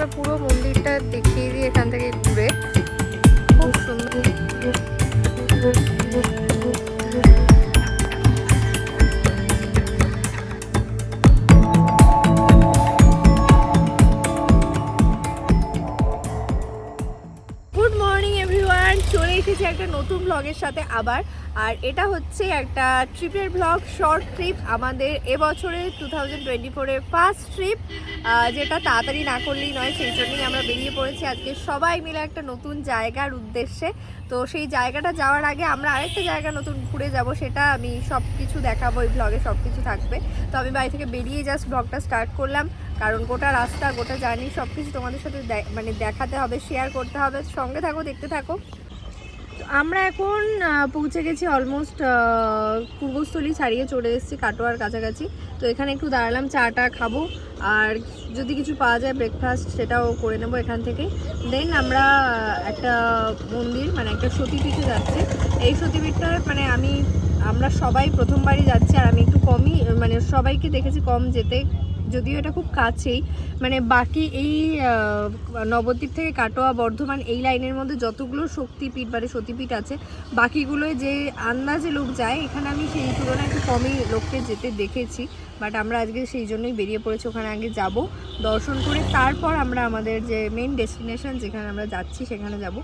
একবার পুরো মন্দিরটা দেখিয়ে দিই এখান থেকে ঘুরে। চলে এসেছি একটা নতুন ব্লগের সাথে আবার। আর এটা হচ্ছে একটা ট্রিপের ব্লগ শর্ট ট্রিপ আমাদের এবছরের টু থাউজেন্ড টোয়েন্টি ফোরের ফার্স্ট ট্রিপ যেটা তাড়াতাড়ি না করলেই নয়, সেই জন্যই আমরা বেরিয়ে পড়েছি আজকে সবাই মিলে একটা নতুন জায়গার উদ্দেশ্যে। তো সেই জায়গাটা যাওয়ার আগে আমরা আরেকটা জায়গা নতুন ঘুরে যাব, সেটা আমি সব কিছু দেখাবো, এই ব্লগে সব কিছু থাকবে। তো আমি বাড়ি থেকে বেরিয়ে জাস্ট ব্লগটা স্টার্ট করলাম, কারণ গোটা রাস্তা, গোটা জার্নি সব কিছু তোমাদের সাথে মানে দেখাতে হবে শেয়ার করতে হবে। সঙ্গে থাকো, দেখতে থাকো। আমরা এখন পৌঁছে গেছি অলমোস্ট পূর্বস্থলী ছাড়িয়ে চলে এসেছি কাটোয়ার কাছাকাছি। তো এখানে একটু দাঁড়ালাম, চাটা খাব, আর যদি কিছু পাওয়া যায় ব্রেকফাস্ট সেটাও করে নেব এখান থেকে। দেন আমরা একটা মন্দির মানে একটা সতীপীঠে যাচ্ছি। এই সতীপীঠটার মানে আমি, আমরা সবাই প্রথমবারই যাচ্ছি, আর আমি একটু কমই মানে সবাইকে দেখেছি কম যেতে। যদিও এটা খুব কাছেই মানে বাকি এই নবদ্বীপ থেকে কাটোয়া, বর্ধমান এই লাইনের মধ্যে যতগুলো শক্তিপীঠ মানে সতীপীঠ আছে, বাকিগুলোয় যে আন্দাজে লোক যায়, এখানে আমি সেই তুলনায় একটু কমই লোককে যেতে দেখেছি, বাট আমরা আজকে সেই জন্যই বেরিয়ে পড়েছি, ওখানে আগে যাব, দর্শন করে তারপর আমরা আমাদের যে মেন ডেস্টিনেশন যেখানে আমরা যাচ্ছি, সেখানে যাব।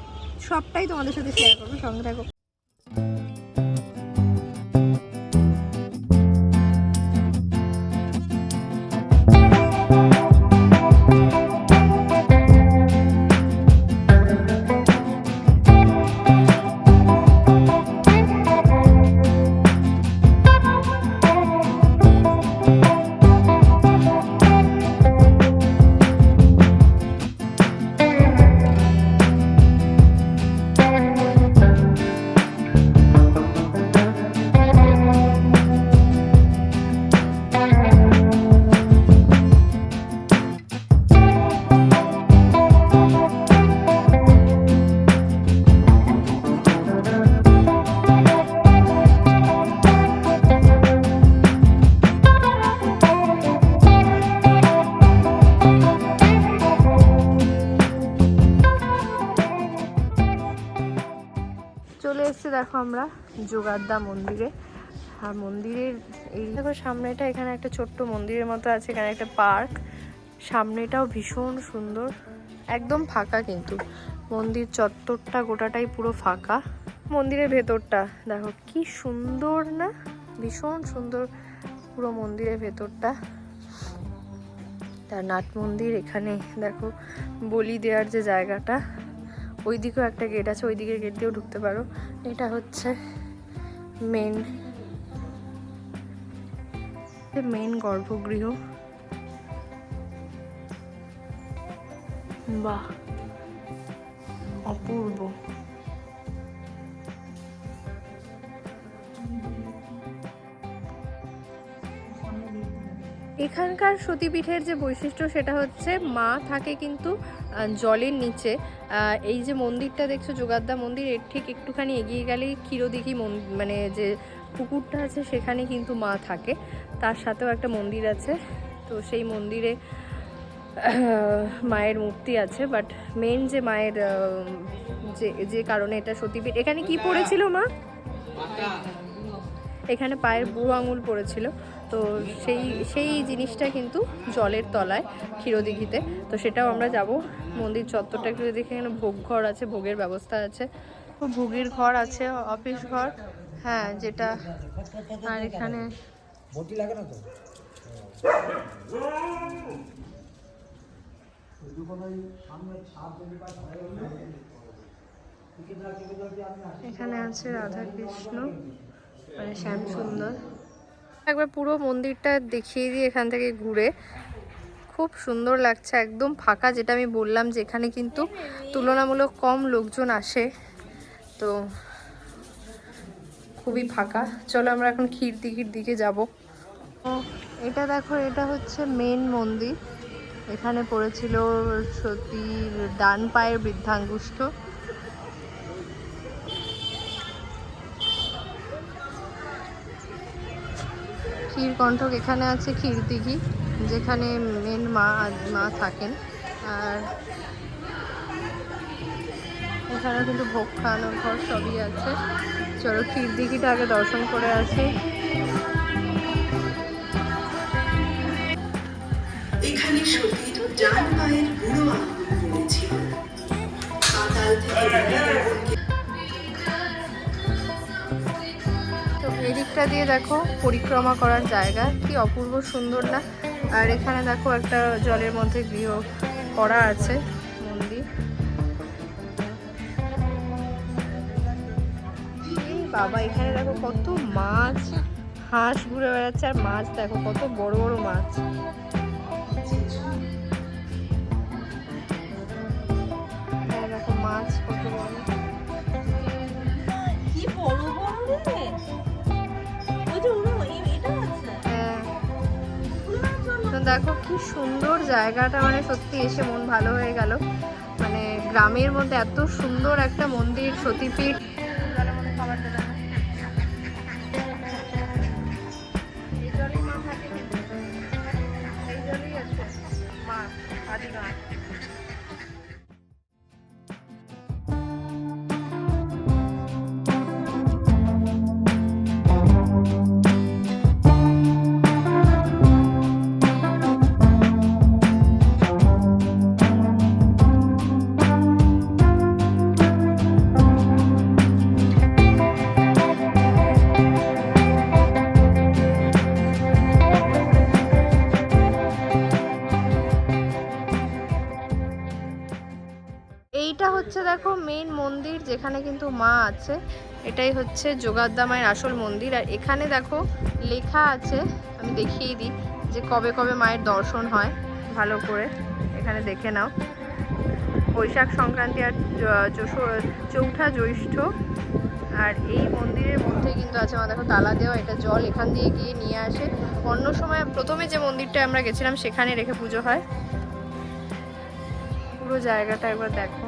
সবটাই তোমাদের সাথে শেয়ার করব, সঙ্গে থাকো। চলে এসেছি, দেখো আমরা যোগাদ্দা মন্দিরে। আর মন্দিরের এই দেখো, সামনেটা এখানে একটা ছোট্ট মন্দিরের মতো আছে, এখানে একটা পার্ক। সামনেটাও ভীষণ সুন্দর, একদম ফাঁকা কিন্তু। মন্দির চত্বরটা গোটাটাই পুরো ফাঁকা। মন্দিরের ভেতরটা, দেখো কি সুন্দর না? ভীষণ সুন্দর পুরো মন্দিরের ভেতরটা। তার নাট মন্দির এখানে, দেখো, বলি দেওয়ার যে জায়গাটা। ওই দিকেও একটা গেট আছে ওই দিকের গেট দিয়েও ঢুকতে পারো। এটা হচ্ছে মেন মেন গর্ভগৃহ। বাহ, অপূর্ব। এখানকার সতীপীঠের যে বৈশিষ্ট্য সেটা হচ্ছে মা থাকে কিন্তু জলের নিচে। এই যে মন্দিরটা দেখছ যোগাদ্দা মন্দির, এর ঠিক একটুখানি এগিয়ে গেলেই ক্ষীরদিঘি মন- যে পুকুরটা আছে সেখানে কিন্তু মা থাকে। তার সাথেও একটা মন্দির আছে। তো সেই মন্দিরে মায়ের মূর্তি আছে বাট মেন যে মায়ের যে যে কারণে এটা সতীপীঠ। এখানে কি পড়েছিল মা? এখানে পায়ের বুড়ো আঙুল পড়েছিল। তো সেই সেই জিনিসটা কিন্তু জলের তলায় ক্ষীরদিঘিতে তো সেটাও আমরা যাব। মন্দির চত্বরটা একটু দেখে এখানে ভোগ ঘর আছে, ভোগের ব্যবস্থা আছে। ভোগের ঘর আছে, অফিস ঘর। হ্যাঁ যেটা আর এখানে এখানে আছে রাধা কৃষ্ণ মানে শ্যাম সুন্দর একবার পুরো মন্দিরটা দেখিয়ে দিই এখান থেকে ঘুরে। খুব সুন্দর লাগছে, একদম ফাঁকা যেটা আমি বললাম যে এখানে কিন্তু তুলনামূলক কম লোকজন আসে। তো খুবই ফাঁকা। চলো আমরা এখন ক্ষীর দিঘির দিকে যাব। এটা দেখো, এটা হচ্ছে মেন মন্দির। এখানে পড়েছিল সতীর ডান পায়ের বৃদ্ধাঙ্গুষ্ঠ। ক্ষীরকণ্ঠক এখানে আছে ক্ষীরদিঘি যেখানে মেন মা মা থাকেন। আর এখানে কিন্তু ভোগ খাওয়ানোর ঘর সবই আছে। চলো ক্ষীর দিঘিটা আগে দর্শন করে আসি। এখানে সতীর ডান পায়ের বুড়ো আঙুল পড়েছিল পাতাল থেকে তো এদিকটা দিয়ে দেখো পরিক্রমা করার জায়গা। কি অপূর্ব সুন্দর না। আর এখানে দেখো একটা জলের মধ্যে গৃহ করা আছে, মন্দির। বাবা, এখানে দেখো কত মাছ, হাঁস ঘুরে বেড়াচ্ছে আর মাছ, দেখো কত বড় বড় মাছ। দেখো মাছ কত বড়। দেখো কি সুন্দর জায়গাটা মানে সত্যি এসে মন ভালো হয়ে গেল। মানে গ্রামের মধ্যে এত সুন্দর একটা মন্দির, সতীপীঠ এইটা হচ্ছে দেখো মেন মন্দির যেখানে কিন্তু মা আছে। এটাই হচ্ছে যোগাদ্দা মায়ের আসল মন্দির। আর এখানে দেখো লেখা আছে, আমি দেখিয়ে দিই, যে কবে কবে মায়ের দর্শন হয়, ভালো করে এখানে দেখে নাও। বৈশাখ সংক্রান্তি আর চৌঠা জ্যৈষ্ঠ। আর এই মন্দিরের মধ্যে কিন্তু আছে আমার দেখো তালা দেওয়া, এটা জল এখান দিয়ে গিয়ে নিয়ে আসে। অন্য সময় প্রথমে যে মন্দিরটা আমরা গেছিলাম, সেখানে রেখে পুজো হয়। পুরো জায়গাটা একবার দেখো।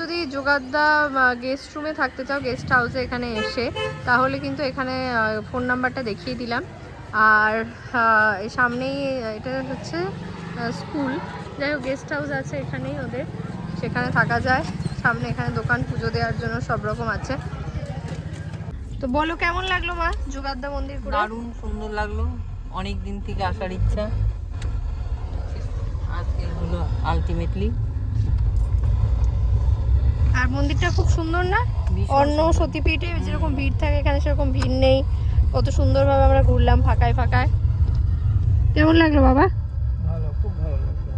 যদি যোগাদ্দা গেস্ট রুমে থাকতে চাও গেস্ট হাউসে এখানে এসে, তাহলে কিন্তু এখানে ফোন নাম্বারটা দেখিয়ে দিলাম। আর সামনেই এটা হচ্ছে স্কুল যাই হোক গেস্ট হাউস আছে এখানেই ওদের। সেখানে থাকা যায়। সামনে এখানে দোকান, পুজো দেওয়ার জন্য সব রকম আছে। তো বলো, কেমন লাগল মা যোগাদ্দা মন্দির দারুণ সুন্দর লাগল। অনেক দিন থেকে আসার ইচ্ছা। আজকে হলো আলটিমেটলি আর মন্দিরটা খুব সুন্দর না? অন্য সতীপীঠে যেরকম ভিড় থাকে এখানে সেরকম ভিড় নেই। কত সুন্দরভাবে আমরা ঘুরলাম ফাঁকায় ফাঁকায়। কেমন লাগল বাবা? ভালো খুব ভালো লাগল।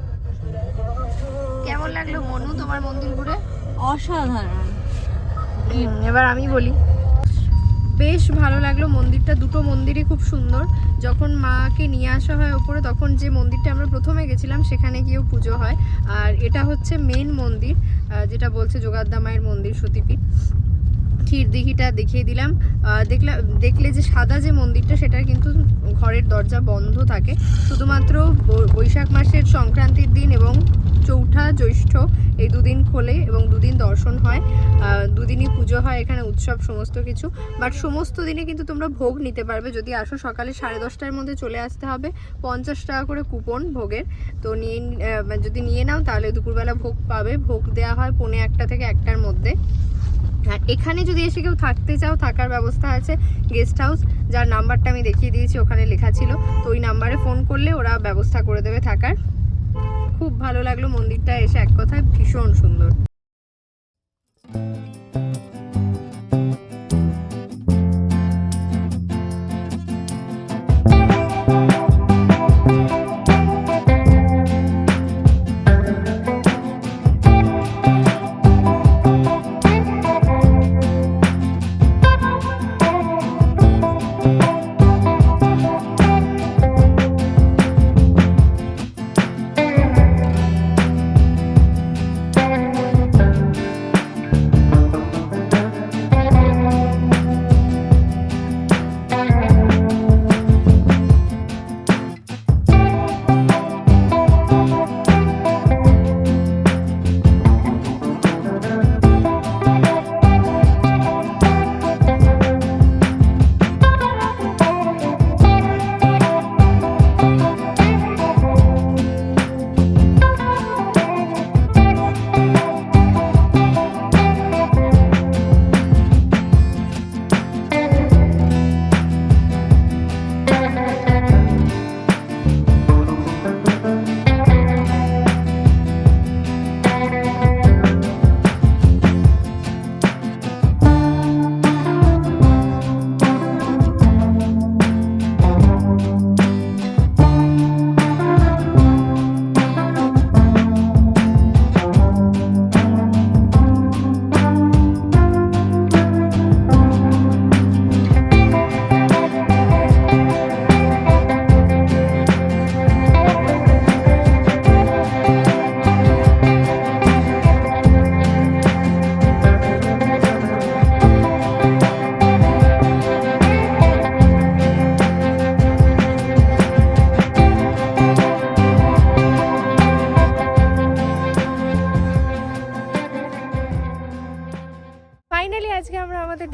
কেমন লাগল মনু তোমার মন্দির ঘুরে? অসাধারণ। এবার আমি বলি। বেশ ভালো লাগল মন্দিরটা দুটো মন্দিরই খুব সুন্দর। যখন মাকে নিয়ে আসা হয় ওপরে, তখন যে মন্দিরটা আমরা প্রথমে গেছিলাম, সেখানে গিয়েও পুজো হয়। আর এটা হচ্ছে মেন মন্দির যেটা বলছে যোগাদ্দা মায়ের মন্দির, সতীপীঠ। ক্ষীর দিঘিটা দেখিয়ে দিলাম। দেখলাম, দেখলা যে সাদা যে মন্দিরটা, সেটার কিন্তু ঘরের দরজা বন্ধ থাকে। শুধুমাত্র বৈশাখ মাসের সংক্রান্তির দিন এবং চৌঠা জ্যৈষ্ঠ, এই দুদিন খোলে এবং দুদিন দর্শন হয়। দুদিনই পুজো হয়, এখানে উৎসব সমস্ত কিছু। বাট সমস্ত দিনে কিন্তু তোমরা ভোগ নিতে পারবে। যদি আসো সকালে সাড়ে দশটার মধ্যে চলে আসতে হবে, পঞ্চাশ টাকা করে কুপন ভোগের। তো নিয়ে যদি নিয়ে নাও তাহলে দুপুরবেলা ভোগ পাবে। ভোগ দেওয়া হয় পৌনে একটা থেকে একটার মধ্যে। এখানে যদি এসে কেউ থাকতে চাও, থাকার ব্যবস্থা আছে, গেস্ট হাউস। যার নাম্বারটা আমি দেখিয়ে দিয়েছি, ওখানে লেখা ছিল। তো ওই নাম্বারে ফোন করলে ওরা ব্যবস্থা করে দেবে থাকার। খুব ভালো লাগল মন্দিরটা এসে এক কথায় ভীষণ সুন্দর।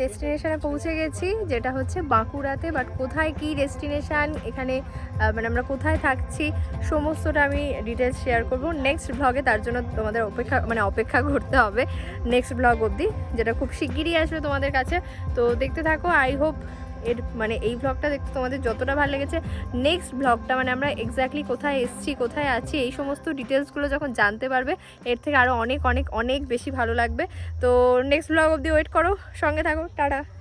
ডেস্টিনেশনে পৌঁছে গেছি, যেটা হচ্ছে বাঁকুড়াতে। বাট কোথায় কি ডেস্টিনেশান এখানে মানে আমরা কোথায় থাকছি, সমস্তটা আমি ডিটেলস শেয়ার করব। নেক্সট ব্লগে তার জন্য তোমাদের অপেক্ষা মানে অপেক্ষা করতে হবে। নেক্সট ব্লগ অবধি, যেটা খুব শিগগিরই আসবে তোমাদের কাছে। তো দেখতে থাকো আই হোপ এর মানে এই ব্লগটা দেখতে তোমাদের যতটা ভালো লেগেছে নেক্সট ব্লগটা মানে আমরা এক্স্যাক্টলি কোথায় এসছি, কোথায় আছি, এই সমস্ত ডিটেলসগুলো যখন জানতে পারবে, এর থেকে আরও অনেক অনেক অনেক বেশি ভালো লাগবে। তো নেক্সট ব্লগ অবধি ওয়েট করো, সঙ্গে থাকো, টাটা।